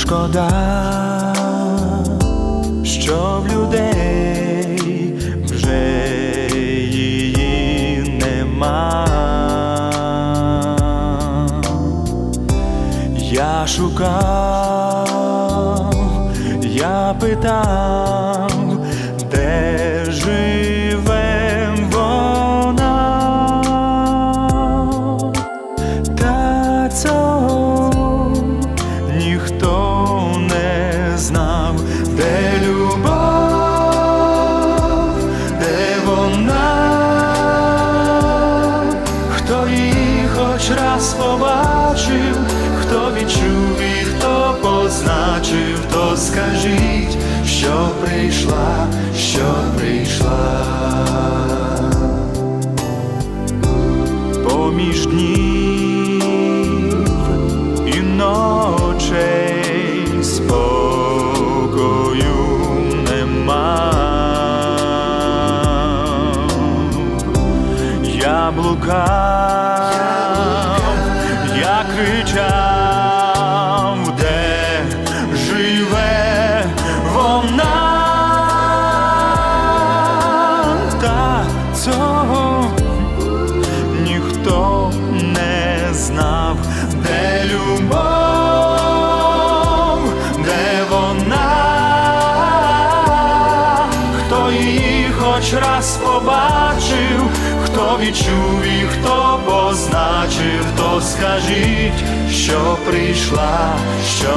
шкода, що в людей вже її нема. Я шукав, прийшла, що прийшла. Поміж днів і ночей спокою нема. Я блукав, хоч раз побачив, хто відчув і хто позначив, то скажіть, що прийшла, що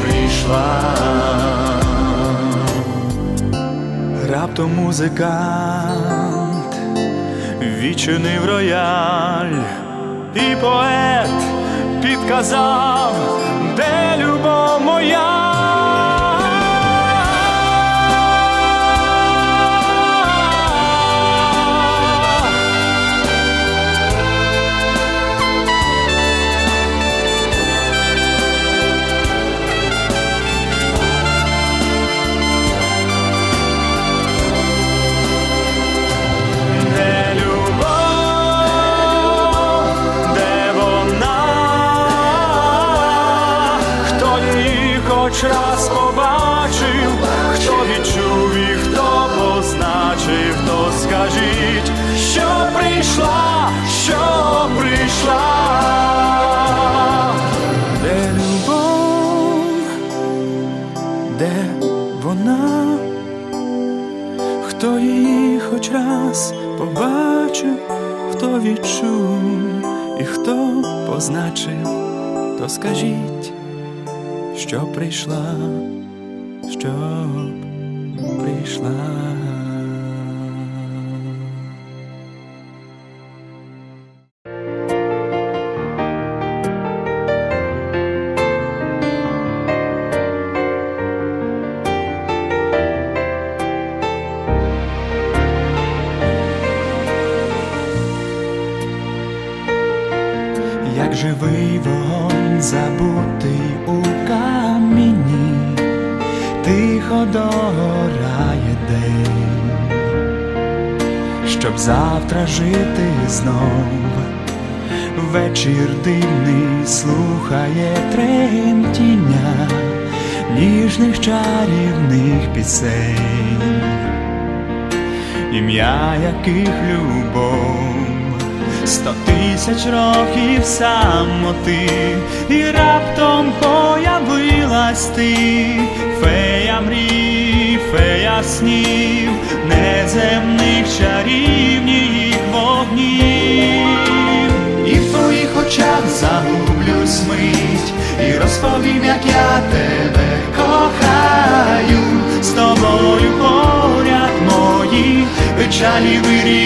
прийшла. Раптом музикант відчинив рояль, і поет підказав, де хоч раз побачив, хто відчув і хто позначив, то скажіть, що прийшла, що прийшла, де любов, де вона. Хто її хоч раз побачив, хто відчув і хто позначив, то скажіть, що прийшла, що прийшла. як живий вогонь забутий у догорає день, щоб завтра жити знов. Вечір дивний слухає тремтіння ніжних чарівних пісень, ім'я яких любов сто тисяч років самоти, і раптом появилась ти, фея мрій, фея снів, неземних чарівніх вогнів, і в твоїх очах загублюсь мить, і розповім, як я тебе кохаю, з тобою поряд мої печалі вирі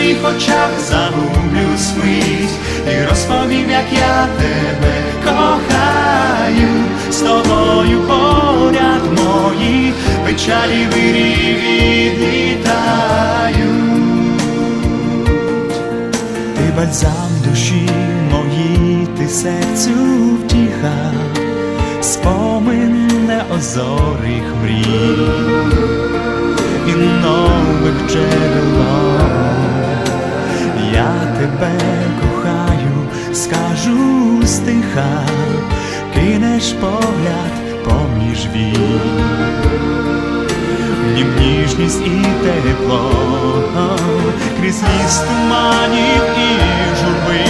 твоїх очах загублюсь мить, і розповім, як я тебе кохаю, з тобою поряд мої печалі вирі. Ти бальзам душі моїй, ти серцю втіха, спомин неозорих мрій і нових джерело. Тебе кохаю, скажу стиха, кинеш погляд поміж. Нім ніжність і тепло, крізь ліс туманів і журби,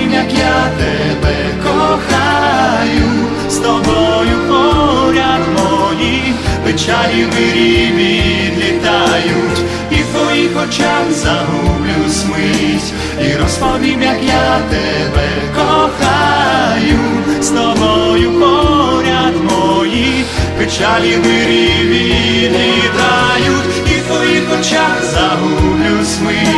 розповім, як я тебе кохаю, з тобою поряд мої печалі вирі відлітають, і в твоїх очах загублюсь мить, і розповім, як я тебе кохаю, з тобою поряд мої печалі вирі відлітають, і в твоїх очах загублюсь мить,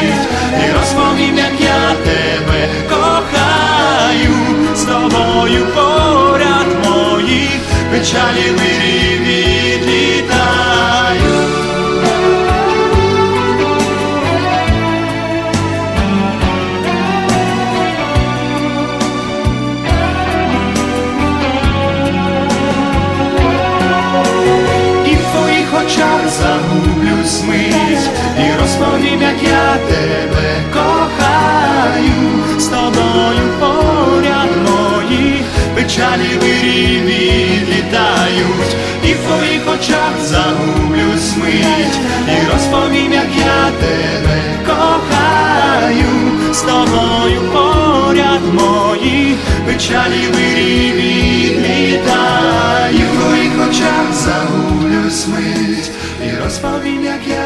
загублюсь мить, і розповім, як я тебе кохаю, з тобою поряд мої печалі вирі відлітають, і в твоїх очах загублюсь мить, і розповім, як я тебе кохаю, з тобою поряд мої печалі вирі відлітають, в твоїх